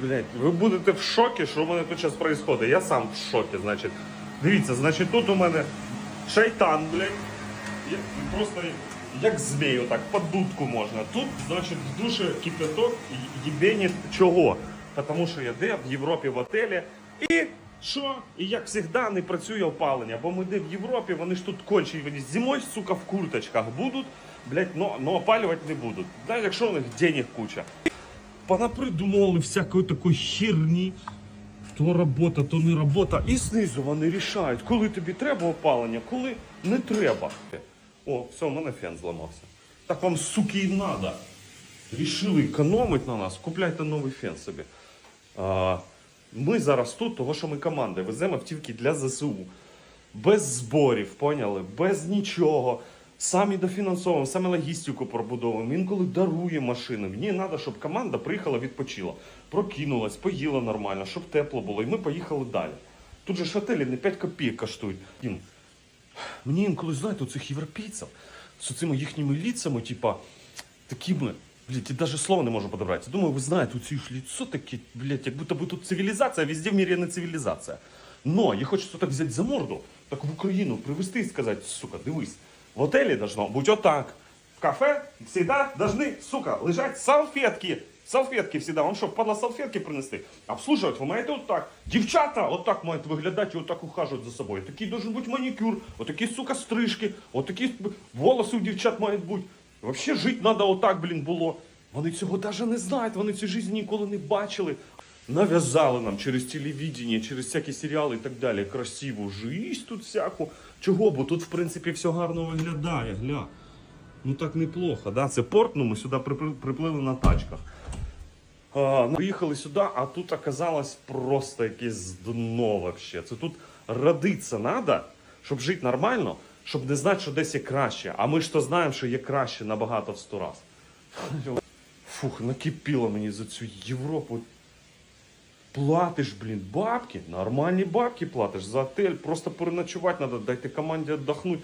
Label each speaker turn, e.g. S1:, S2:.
S1: Блять, ви будете в шокі, що в мене тут зараз відбувається. Я сам в шокі, значить. Дивіться, значить, тут у мене шайтан, блядь. Я просто як змій, отак, под дудку можна. Тут, значить, в душі кипяток єбенить чого? Тому що я де в Європі в отелі. І що? І як завжди не працює опалення, бо ми де в Європі, вони ж тут кончені, вони зимою, сука, в курточках будуть, блядь, но, но опалювати не будуть. Да, якщо у них денег куча. Понапридумували всякої такої херні. То робота, то не робота. І знизу вони рішають, коли тобі треба опалення, коли не треба. О, все, у мене фен зламався. Так вам, суки, і треба. Рішили економити на нас, купляйте новий фен собі. А, ми зараз тут, того що ми команда, веземо автівки для ЗСУ. Без зборів, поняли? Без нічого. Самі дофінансовуємо, самі логістику пробудовуємо. Інколи даруємо машини. Мені треба, щоб команда приїхала, відпочила, прокинулась, поїла нормально, щоб тепло було. І ми поїхали далі. Тут же ж готелі не 5 копійок коштують. Блін, Мені інколи, знаєте, у цих європейців з цими їхніми ліцами, типа, такими, блядь, я навіть слова не можу подобрати. Думаю, ви знаєте, у ж ліцо таке, блядь, як будто би тут цивілізація, а везде в мірі не цивілізація. Но я хочу так взяти за морду, так в Україну привезти і сказати, сука, дивись, в готелі должно бути отак. В кафе всегда должны, сука, лежать салфетки. Салфетки всегда. Вам що, падла салфетки принести? Обслуживать ви маєте отак. Дівчата отак мають виглядати і отак ухажувати за собою. Такий должен бути манікюр, отакі, сука, стрижки, отакі волоси у дівчат мають бути. Вообще жити треба отак, блін, було. Вони цього навіть не знають, вони цю життя ніколи не бачили. Нав'язали нам через телевідення, через всякі серіали і так далі. Красиву жизнь тут всяку. Чого? Бо тут, в принципі, все гарно виглядає, гля. Ну так неплохо, да? Це порт, ну ми сюди приплили на тачках. А, ну, приїхали сюди, а тут оказалось просто якесь дно вообще. Це тут родиться треба, щоб жити нормально, щоб не знати, що десь є краще. А ми ж то знаємо, що є краще набагато в сто раз. Фух, накипіло мені за цю Європу. Платиш, блін, бабки, нормальні бабки платиш за отель, просто переночувати треба, дайте команді віддохнути.